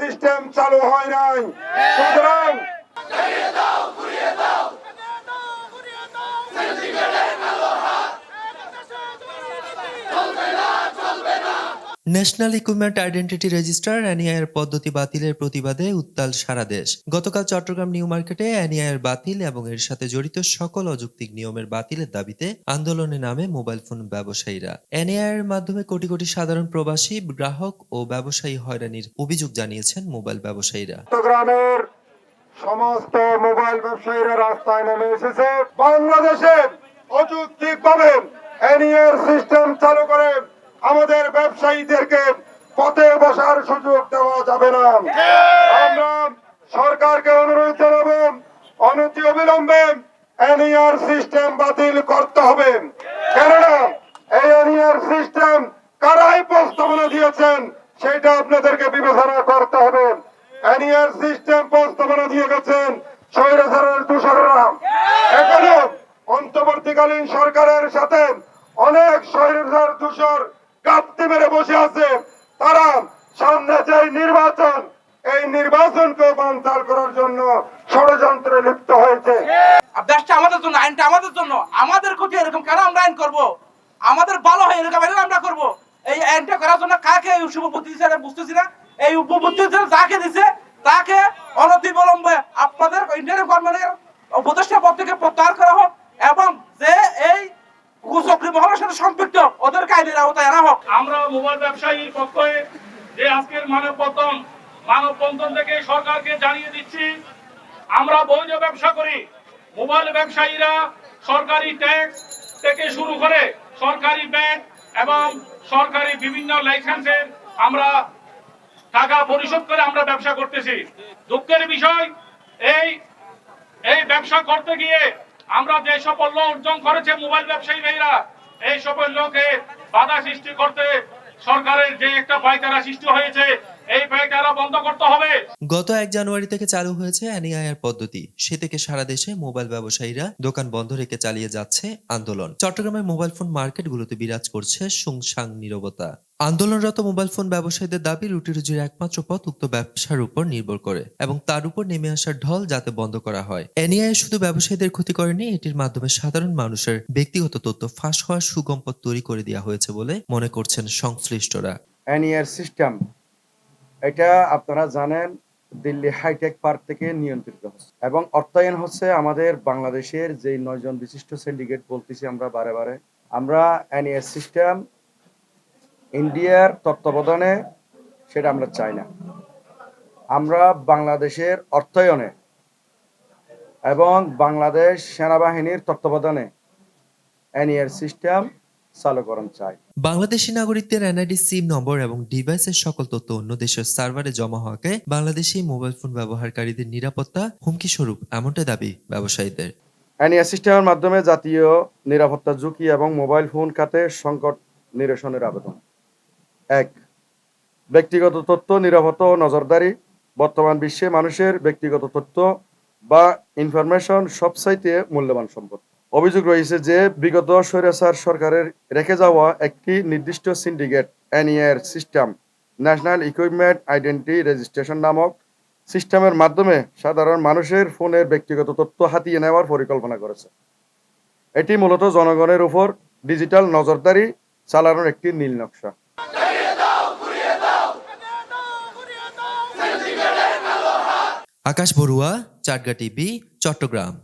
System চালু হয় নাই। সুতরাং national equipment identity register NIR পদ্ধতি বাতিলের প্রতিবাদে উত্তাল সারা দেশ। গতকাল চট্টগ্রাম নিউ মার্কেটে এনআইআর বাতিল এবং এর সাথে জড়িত সকল অযৌক্তিক নিয়মের বাতিলের দাবিতে আন্দোলনে নামে মোবাইল ফোন ব্যবসায়ীরা। এনআইআর এর মাধ্যমে কোটি কোটি সাধারণ প্রবাসী, গ্রাহক ও ব্যবসায়ী হয়রানির অভিযোগ জানিয়েছেন মোবাইল ব্যবসায়ীরা। সমস্ত মোবাইল ব্যবসায়ীরা রাস্তায় নেমে এসেছে। বাংলাদেশে অযৌক্তিক ভাবে এনইআর সিস্টেম চালু করে আমাদের ব্যবসায়ীদেরকে পথে বসার সুযোগ দেওয়া যাবে না। আমরা সরকারকে অনুরোধ জানাব অনতি অবিলম্বে এনইআর সিস্টেম বাতিল করতে হবে। কেননা এই এনইআর সিস্টেম কারাই প্রস্তাবনা দিয়েছেন, সেটা আপনাদেরকে বিবেচনা করতে হবে। এনইআর সিস্টেম প্রস্তাবনা দিয়ে গেছেন স্বৈরাচারের দূষণরা এখনও অন্তর্বর্তীকালীন সরকারের সাথে অনেক স্বৈরাচার দূষর কাঁপতে মেরে বসে আছে। তারা সামনে যে নির্বাচন, এই নির্বাচনকে বানচাল করার জন্য ষড়যন্ত্রে লিপ্ত হয়েছে। দেশটা আমাদের জন্য, আইনটা আমাদের জন্য। আমাদের ক্ষতি এরকম কেন আমরা আইন করব? আমাদের ভালো হয় এরকম আইন আমরা করব? এই আইনটা করার জন্য কাকে এই শুভ বুদ্ধি দিচ্ছে বুঝতেছি না। এই উপবুদ্ধি যাকে দিছে, তাকে অনতি বিলম্বে আপনাদের ইন্ডিয়ান গভর্নমেন্টের উপদেষ্টা পদ থেকে প্রত্যাহার করা আমরা মোবাইল ব্যবসায়ীর পক্ষে যে আজকের মানব বন্ধন মানব বন্ধন থেকে সরকারকে জানিয়ে দিচ্ছি, আমরা বৈধ ব্যবসা করি। মোবাইল ব্যবসায়ীরা সরকারি ট্যাক্স থেকে শুরু করে সরকারি ব্যাংক এবং সরকারি বিভিন্ন লাইসেন্সের আমরা টাকা পরিশোধ করে আমরা ব্যবসা করতেছি। দুঃখের বিষয়, এই এই ব্যবসা করতে গিয়ে আমরা যে সাফল্য অর্জন করেছে মোবাইল ব্যবসায়ী ভাইরা এই সকল লোকে বাধা সৃষ্টি করতে সরকারের যে একটা পায়তারা সৃষ্টি হয়েছে এই পাইকারা বন্ধ করতে হবে। গত এক জানুয়ারি থেকে চালু হয়েছে এনআইআর পদ্ধতি। সে থেকে সারা দেশে মোবাইল ব্যবসায়ীরা দোকান বন্ধ রেখে চালিয়ে যাচ্ছে আন্দোলন। চট্টগ্রামের মোবাইল ফোন মার্কেটগুলোতে বিরাজ করছে সুংসাং নীরবতা। আন্দোলনরত মোবাইল ফোন ব্যবসায়ীদের দাবি রুটি রুজির একমাত্র পথ উক্ত ব্যবসার উপর নির্ভর করে এবং তার উপর নেমে আসার ঢল যাতে বন্ধ করা হয়। এনআইআর শুধু ব্যবসায়ীদের ক্ষতি করেনি এটির মাধ্যমে সাধারণ মানুষের ব্যক্তিগত তথ্য ফাঁস হওয়ার সুগম পথ তৈরি করে দেওয়া হয়েছে বলে মনে করছেন সংশ্লিষ্টরা। এনইআর সিস্টেম এটা আপনারা জানেন, দিল্লি হাইটেক পার্ক থেকে নিয়ন্ত্রিত হচ্ছে। এবং অর্থায়ন হচ্ছে আমাদের বাংলাদেশের যে নয়জন বিশিষ্ট সিন্ডিকেট বলতেছি আমরা বারে বারে। আমরা এনইআর সিস্টেম ইন্ডিয়ার তত্ত্বাবধানে সেটা আমরা চাই না। আমরা বাংলাদেশের অর্থায়নে এবং বাংলাদেশ সেনাবাহিনীর তত্ত্বাবধানে এনইআর সিস্টেম চালুকরণ চাই। বাংলাদেশি নাগরিকদের এনআইডি সিম নম্বর এবং ডিভাইসের সকল তথ্য অন্য দেশের সার্ভারে জমা হওয়াকে বাংলাদেশি মোবাইল ফোন ব্যবহারকারীদের নিরাপত্তা হুমকি স্বরূপ এমনটাই দাবি ব্যবসায়ীদের। সিস্টেমের মাধ্যমে জাতীয় নিরাপত্তা ঝুঁকি এবং মোবাইল ফোন খাতে সংকট নিরসনের আবেদন। এক ব্যক্তিগত তথ্য নিরাপত্তা ও নজরদারি। বর্তমান বিশ্বে মানুষের ব্যক্তিগত তথ্য বা ইনফরমেশন সবচাইতে মূল্যবান সম্পদ। অভিযোগ রয়েছে যে বিগত স্বৈরাচার সরকারের রেখে যাওয়া একটি নির্দিষ্ট syndicate NER system national equipment identity registration নামক সিস্টেমের মাধ্যমে সাধারণ মানুষের ফোনের ব্যক্তিগত তথ্য হাতিয়ে নেওয়ার পরিকল্পনা করেছে। এটি মূলত জনগণের উপর ডিজিটাল নজরদারি চালানোর একটি নীল নকশা। আকাশ বড়ুয়া চাটগা টিভি, চট্টগ্রাম।